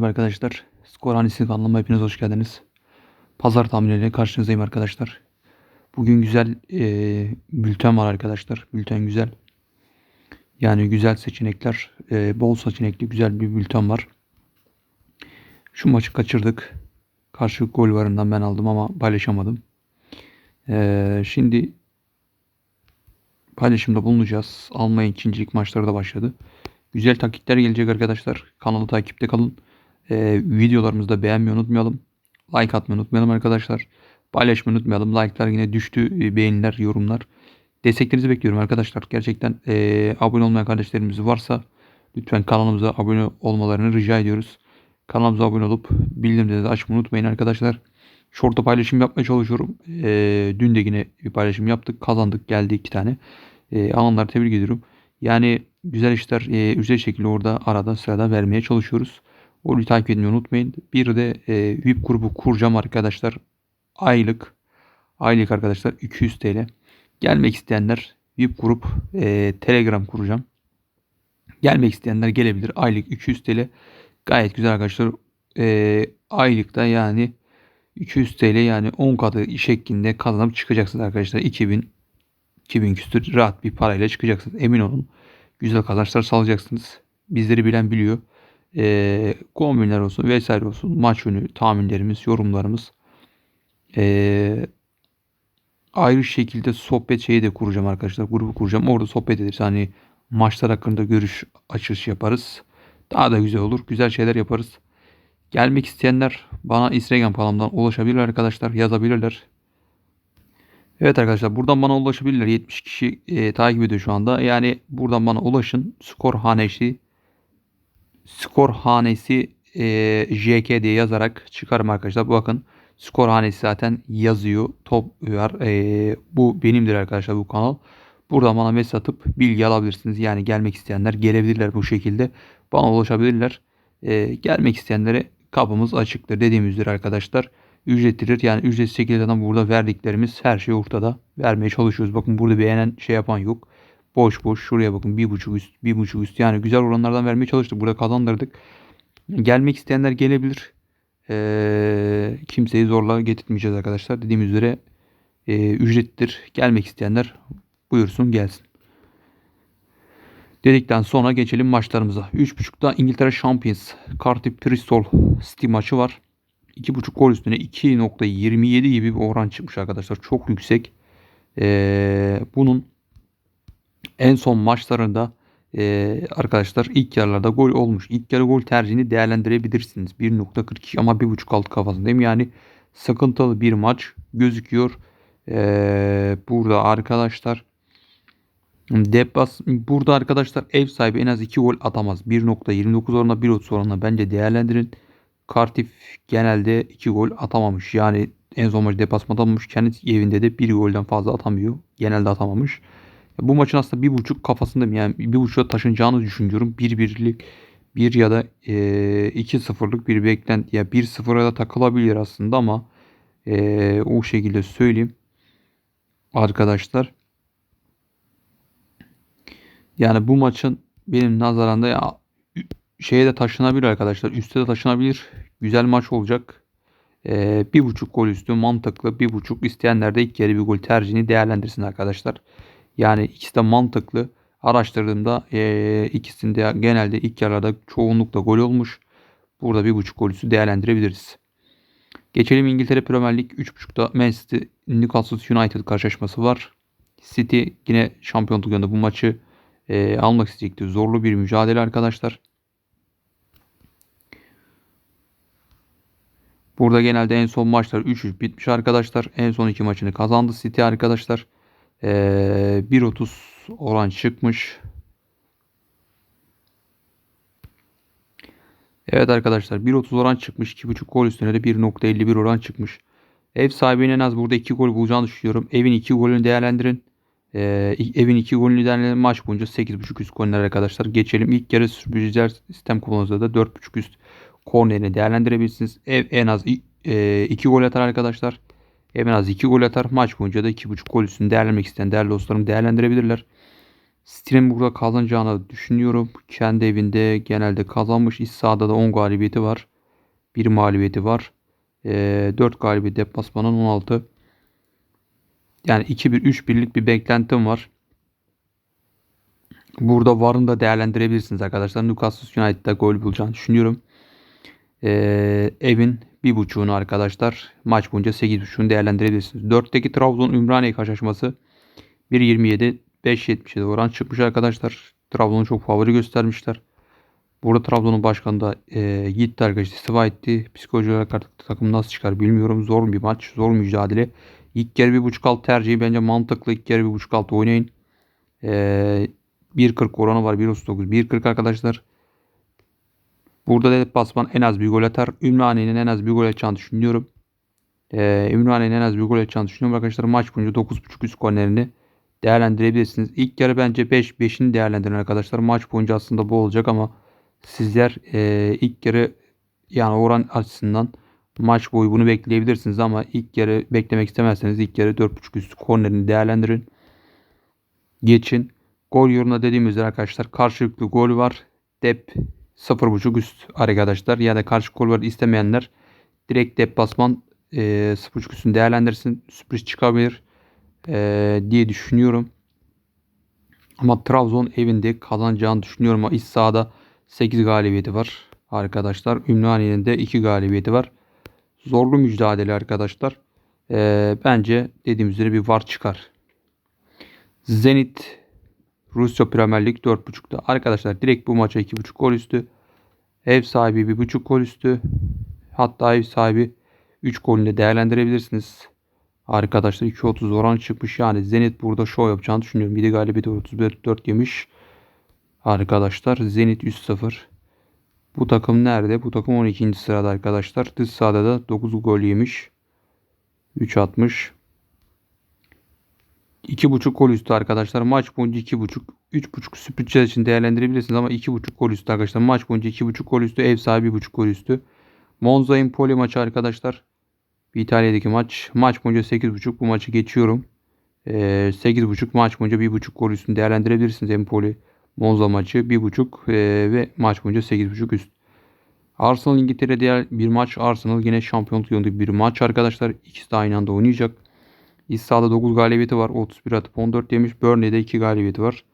Merhaba arkadaşlar. Skor Hanesi kanalıma hepiniz hoş geldiniz. Pazar tahminleriyle karşınızdayım arkadaşlar. Bugün güzel e, bülten var arkadaşlar. Bülten güzel. Yani güzel seçenekler, e, bol seçenekli güzel bir bülten var. Şu maçı kaçırdık. Karşılık gol varından ben aldım ama paylaşamadım. E, şimdi paylaşımda bulunacağız. Almanya ikincilik maçları da başladı. Güzel taktikler gelecek arkadaşlar. Kanalı takipte kalın. Ee, videolarımızı da beğenmeyi unutmayalım. Like atmayı unutmayalım arkadaşlar. Paylaşmayı unutmayalım. Like'lar yine düştü. Ee, Beğeniler, yorumlar. Desteklerinizi bekliyorum arkadaşlar. Gerçekten ee, abone olmayan kardeşlerimiz varsa lütfen kanalımıza abone olmalarını rica ediyoruz. Kanalımıza abone olup bildirimleri açmayı unutmayın arkadaşlar. Short'ta paylaşım yapmaya çalışıyorum. Ee, dün de yine bir paylaşım yaptık. Kazandık. Geldi iki tane. Ee, alanları tebrik ediyorum. Yani güzel işler e, ücret şekilde orada arada sırada vermeye çalışıyoruz. Onu takip etmeyi unutmayın. Bir de e, VIP grubu kuracağım arkadaşlar. Aylık. Aylık arkadaşlar 200 TL. Gelmek isteyenler VIP grup e, Telegram kuracağım. Gelmek isteyenler gelebilir. Aylık 200 TL. Gayet güzel arkadaşlar. E, aylıkta yani 200 TL yani 10 katı şeklinde kazanıp çıkacaksınız arkadaşlar. 2000 2000 küsür rahat bir parayla çıkacaksınız. Emin olun. Güzel kazançlar sağlayacaksınız. Bizleri bilen biliyor. Ee, kombinler olsun vesaire olsun. Maç önü tahminlerimiz, yorumlarımız. Ee, ayrı şekilde sohbet şeyi de kuracağım arkadaşlar. Grubu kuracağım. Orada sohbet ederiz. Hani maçlar hakkında görüş açış yaparız. Daha da güzel olur. Güzel şeyler yaparız. Gelmek isteyenler bana Instagram kanalımdan ulaşabilir arkadaşlar. Yazabilirler. Evet arkadaşlar buradan bana ulaşabilirler. 70 kişi e, takip ediyor şu anda. Yani buradan bana ulaşın. Skor hanesi skor hanesi e, JK diye yazarak çıkarım arkadaşlar. Bakın skor hanesi zaten yazıyor. Top var. E, bu benimdir arkadaşlar bu kanal. Buradan bana mesaj atıp bilgi alabilirsiniz. Yani gelmek isteyenler gelebilirler bu şekilde. Bana ulaşabilirler. E, gelmek isteyenlere kapımız açıktır dediğim üzere arkadaşlar ücretlidir. Yani ücretsiz şekilde burada verdiklerimiz her şey ortada. Vermeye çalışıyoruz. Bakın burada beğenen şey yapan yok. Boş boş şuraya bakın bir buçuk üst bir buçuk üst yani güzel oranlardan vermeye çalıştık. Burada kazandırdık. Gelmek isteyenler gelebilir. Ee, kimseyi zorla getirtmeyeceğiz arkadaşlar. Dediğim üzere e, ücretlidir. Gelmek isteyenler buyursun gelsin. Dedikten sonra geçelim maçlarımıza. 3.30'da İngiltere Champions Cardiff Bristol City maçı var. 2.5 gol üstüne 2.27 gibi bir oran çıkmış arkadaşlar. Çok yüksek. Ee, bunun en son maçlarında e, arkadaşlar ilk yarılarda gol olmuş. İlk yarı gol tercihini değerlendirebilirsiniz. 1.42 ama 1.5 alt kafasındayım. Yani sıkıntılı bir maç gözüküyor. Ee, burada arkadaşlar Deplas burada arkadaşlar ev sahibi en az 2 gol atamaz. 1.29 oranla 1.30 oranla bence değerlendirin. Cardiff genelde 2 gol atamamış. Yani en son maç deplasmanda atamamış. Kendi evinde de 1 golden fazla atamıyor. Genelde atamamış. Bu maçın aslında bir buçuk kafasındayım. Yani bir buçuğa taşınacağını düşünüyorum. Bir birlik bir ya da e, iki sıfırlık bir beklenti. Ya bir sıfıra da takılabilir aslında ama e, o şekilde söyleyeyim. Arkadaşlar. Yani bu maçın benim nazarımda ya şeye de taşınabilir arkadaşlar. Üste de taşınabilir. Güzel maç olacak. Ee, bir buçuk gol üstü mantıklı. Bir buçuk isteyenler de ilk yarı bir gol tercihini değerlendirsin arkadaşlar. Yani ikisi de mantıklı. Araştırdığımda e, ikisinde genelde ilk yarılarda çoğunlukla gol olmuş. Burada bir buçuk gol üstü değerlendirebiliriz. Geçelim İngiltere Premier Lig 3.5'da Manchester Newcastle United karşılaşması var. City yine şampiyonluk yönünde bu maçı e, almak isteyecekti. Zorlu bir mücadele arkadaşlar. Burada genelde en son maçlar 3-3 bitmiş arkadaşlar. En son iki maçını kazandı City arkadaşlar. Ee, 1.30 oran çıkmış. Evet arkadaşlar 1.30 oran çıkmış. 2.5 gol üstüne de 1.51 oran çıkmış. Ev sahibinin en az burada 2 gol bulacağını düşünüyorum. Evin 2 golünü değerlendirin. Ee, evin 2 golünü değerlendirin. Maç boyunca 8.5 üst goller arkadaşlar. Geçelim. İlk yarı sürprizler sistem kullanılsa da 4.5 üst kornerini değerlendirebilirsiniz. Ev en az 2 e, gol atar arkadaşlar. En az 2 gol atar. Maç boyunca da 2.5 gol üstünü değerlendirmek isteyen değerli dostlarım değerlendirebilirler. City'nin burada kazanacağını düşünüyorum. Kendi evinde genelde kazanmış. İç sahada da 10 galibiyeti var. 1 mağlubiyeti var. Ee, 4 galibiyet deplasmanın 16. Yani 2-1 3-1'lik bir beklentim var. Burada varını da değerlendirebilirsiniz arkadaşlar. Newcastle United'da gol bulacağını düşünüyorum. Ee, evin bir buçuğunu arkadaşlar maç boyunca 8.5'unu değerlendirebilirsiniz. 4'teki Trabzon Ümraniye karşılaşması 1.27 5.77 oran çıkmış arkadaşlar. Trabzon'u çok favori göstermişler. Burada Trabzon'un başkanı da e, gitti arkadaşlar istifa etti. Psikolojik olarak artık takım nasıl çıkar bilmiyorum. Zor bir maç. Zor mücadele. İlk yarı 1.5 alt tercihi bence mantıklı. İlk yarı 1.5 alt oynayın. E, 1.40 oranı var. 1.39. 1.40 arkadaşlar. Burada da basman en az bir gol atar. Ümraniye'nin en az bir gol atacağını düşünüyorum. Ee, Ümraniye'nin en az bir gol atacağını düşünüyorum arkadaşlar. Maç boyunca 9.5 üst kornerini değerlendirebilirsiniz. İlk yarı bence 5 5'ini değerlendirin arkadaşlar. Maç boyunca aslında bu olacak ama sizler e, ilk yarı yani oran açısından maç boyu bunu bekleyebilirsiniz ama ilk yarı beklemek istemezseniz ilk yarı 4.5 üstü kornerini değerlendirin. Geçin. Gol yorumuna dediğim üzere arkadaşlar karşılıklı gol var. Dep 0.5 üst arkadaşlar. Yani karşı gol var istemeyenler direkt deplasman e, 0.5 üstünü değerlendirsin. Sürpriz çıkabilir e, diye düşünüyorum. Ama Trabzon evinde kazanacağını düşünüyorum. Ama iç sahada 8 galibiyeti var arkadaşlar. Ümraniye'nin de 2 galibiyeti var. Zorlu mücadele arkadaşlar. E, bence dediğim üzere bir var çıkar. Zenit Rusya Premier Lig 4.5'ta. Arkadaşlar direkt bu maça 2.5 gol üstü. Ev sahibi 1.5 gol üstü. Hatta ev sahibi 3 golünü değerlendirebilirsiniz. Arkadaşlar 2.30 oran çıkmış. Yani Zenit burada show yapacağını düşünüyorum. Bir de galibiyeti 34 yemiş. Arkadaşlar Zenit 3-0. Bu takım nerede? Bu takım 12. sırada arkadaşlar. Dış sahada da 9 gol yemiş. 3.60. 2.5 gol üstü arkadaşlar. Maç boyunca 2.5 3.5 sürpriz için değerlendirebilirsiniz ama 2.5 gol üstü arkadaşlar. Maç boyunca 2.5 gol üstü. Ev sahibi 1.5 gol üstü. Monza Empoli maçı arkadaşlar. İtalya'daki maç. Maç boyunca 8.5 bu maçı geçiyorum. Ee, 8.5 maç boyunca 1.5 gol üstünü değerlendirebilirsiniz Empoli. Monza maçı 1.5 e, ve maç boyunca 8.5 üst. Arsenal İngiltere diğer bir maç. Arsenal yine şampiyonluk yolundaki bir maç arkadaşlar. İkisi de aynı anda oynayacak. İç sahada 9 galibiyeti var. 31 atıp 14 yemiş. Burnley'de 2 galibiyeti var.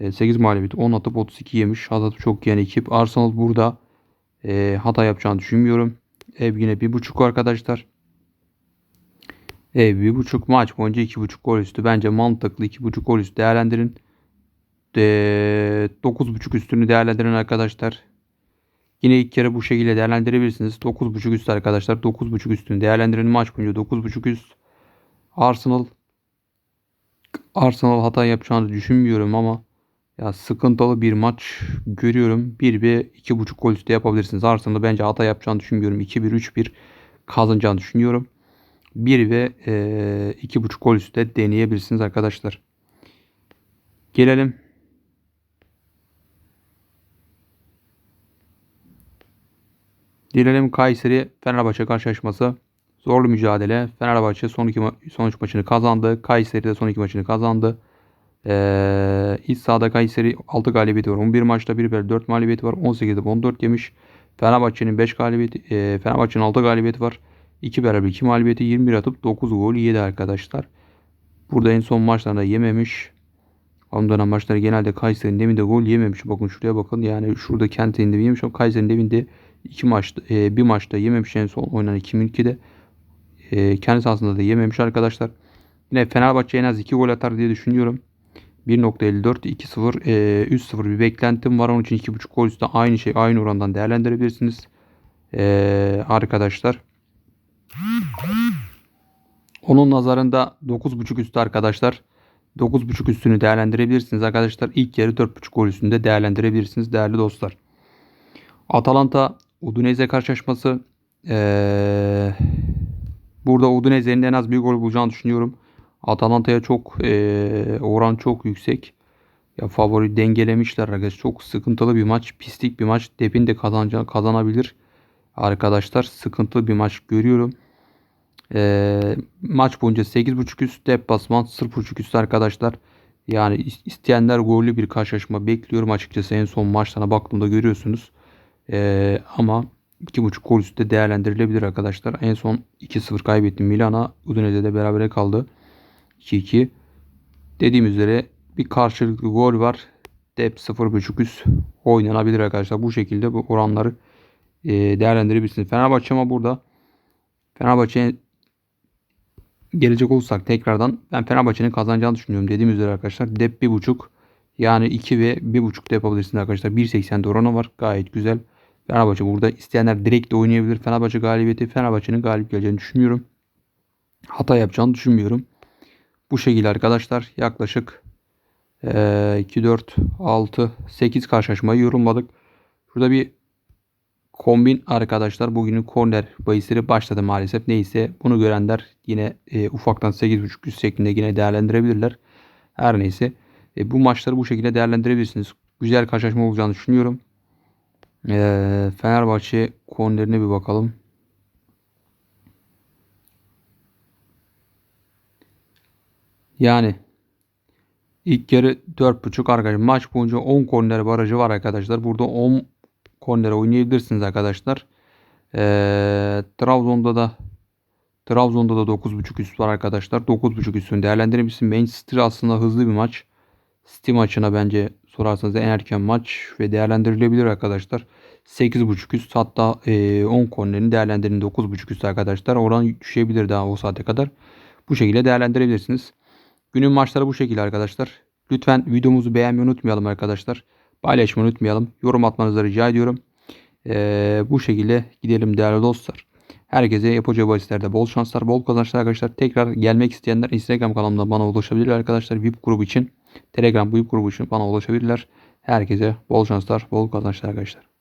8 e, mağlubiyeti 10 atıp 32 yemiş. Atıp çok yani ekip. Arsenal burada e, hata yapacağını düşünmüyorum. Ev yine 1.5 arkadaşlar. Ev 1.5 maç boyunca 2.5 gol üstü. Bence mantıklı 2.5 gol üstü değerlendirin. E, 9.5 üstünü değerlendirin arkadaşlar. Yine ilk kere bu şekilde değerlendirebilirsiniz. 9.5 üstü arkadaşlar. 9.5 üstünü değerlendirin. Maç boyunca 9.5 üst. Arsenal Arsenal hata yapacağını düşünmüyorum ama ya sıkıntılı bir maç görüyorum. 1 ve 2.5 gol üstü yapabilirsiniz. Arsenal bence hata yapacağını düşünmüyorum. 2-1 3-1 kazanacağını düşünüyorum. 1 ve e, 2.5 gol üstü de deneyebilirsiniz arkadaşlar. Gelelim Gelelim Kayseri Fenerbahçe karşılaşması. Zorlu mücadele. Fenerbahçe son iki ma- son maçını kazandı. Kayseri de son iki maçını kazandı. Ee, iç sahada Kayseri 6 galibiyeti var. 11 maçta 1 bel 4 mağlubiyeti var. 18'de 14 yemiş. Fenerbahçe'nin 5 galibiyeti, e, Fenerbahçe'nin 6 galibiyeti var. 2 beraber 2 mağlubiyeti 21 atıp 9 gol yedi arkadaşlar. Burada en son maçlarında yememiş. Onun dönem maçları genelde Kayseri'nin evinde gol yememiş. Bakın şuraya bakın. Yani şurada Kent evinde yemiş ama Kayseri'nin evinde 2 maçta e, bir maçta yememiş en son oynanan 2002'de. E, kendi sahasında da yememiş arkadaşlar. Yine Fenerbahçe en az 2 gol atar diye düşünüyorum. 1.54 2-0 e, 3-0 bir beklentim var. Onun için 2.5 gol üstü aynı şey aynı orandan değerlendirebilirsiniz. E, arkadaşlar. Onun nazarında 9.5 üstü arkadaşlar. 9.5 üstünü değerlendirebilirsiniz arkadaşlar. İlk yarı 4.5 gol üstünde değerlendirebilirsiniz değerli dostlar. Atalanta Udinese karşılaşması. Ee, burada Udinese'nin en az bir gol bulacağını düşünüyorum. Atalanta'ya çok e, oran çok yüksek. Ya favori dengelemişler arkadaşlar. Çok sıkıntılı bir maç. Pislik bir maç. Depin de kazanca, kazanabilir. Arkadaşlar sıkıntılı bir maç görüyorum. E, maç boyunca 8.5 üst deplasman 0.5 üst arkadaşlar. Yani is- isteyenler gollü bir karşılaşma bekliyorum açıkçası. En son maçlarına baktığımda görüyorsunuz. Ee, ama 2.5 gol üstü de değerlendirilebilir arkadaşlar. En son 2-0 kaybetti Milan'a. Udinese'de berabere kaldı. 2-2. Dediğim üzere bir karşılıklı gol var. Dep 0.5 üst oynanabilir arkadaşlar. Bu şekilde bu oranları e, değerlendirebilirsiniz. Fenerbahçe ama burada Fenerbahçe'ye gelecek olursak tekrardan ben Fenerbahçe'nin kazanacağını düşünüyorum. Dediğim üzere arkadaşlar dep 1.5 yani 2 ve 1.5 da yapabilirsiniz arkadaşlar. 1.80'de oranı var. Gayet güzel. Fenerbahçe burada isteyenler direkt de oynayabilir. Fenerbahçe galibiyeti Fenerbahçe'nin galip geleceğini düşünüyorum. Hata yapacağını düşünmüyorum. Bu şekilde arkadaşlar yaklaşık eee, 2, 4, 6, 8 karşılaşmayı yorumladık. Şurada bir kombin arkadaşlar. Bugünün korner bahisleri başladı maalesef. Neyse bunu görenler yine e, ufaktan 8.5 üst şeklinde yine değerlendirebilirler. Her neyse e, bu maçları bu şekilde değerlendirebilirsiniz. Güzel karşılaşma olacağını düşünüyorum. E, Fenerbahçe kornerine bir bakalım. Yani ilk yarı 4.5 arkadaşlar. Maç boyunca 10 korner barajı var arkadaşlar. Burada 10 korner oynayabilirsiniz arkadaşlar. Ee, Trabzon'da da Trabzon'da da 9.5 üst var arkadaşlar. 9.5 üstünü değerlendirebilirsin. Manchester aslında hızlı bir maç. City maçına bence sorarsanız en erken maç ve değerlendirilebilir arkadaşlar. 8.5 üst hatta e, 10 kornerin değerlendirin 9.5 üst arkadaşlar. Oran düşebilir daha o saate kadar. Bu şekilde değerlendirebilirsiniz. Günün maçları bu şekilde arkadaşlar. Lütfen videomuzu beğenmeyi unutmayalım arkadaşlar. Paylaşmayı unutmayalım. Yorum atmanızı rica ediyorum. Ee, bu şekilde gidelim değerli dostlar. Herkese yapacağı bahislerde bol şanslar, bol kazançlar arkadaşlar. Tekrar gelmek isteyenler Instagram kanalımda bana ulaşabilirler arkadaşlar. VIP grubu için, Telegram VIP grubu için bana ulaşabilirler. Herkese bol şanslar, bol kazançlar arkadaşlar.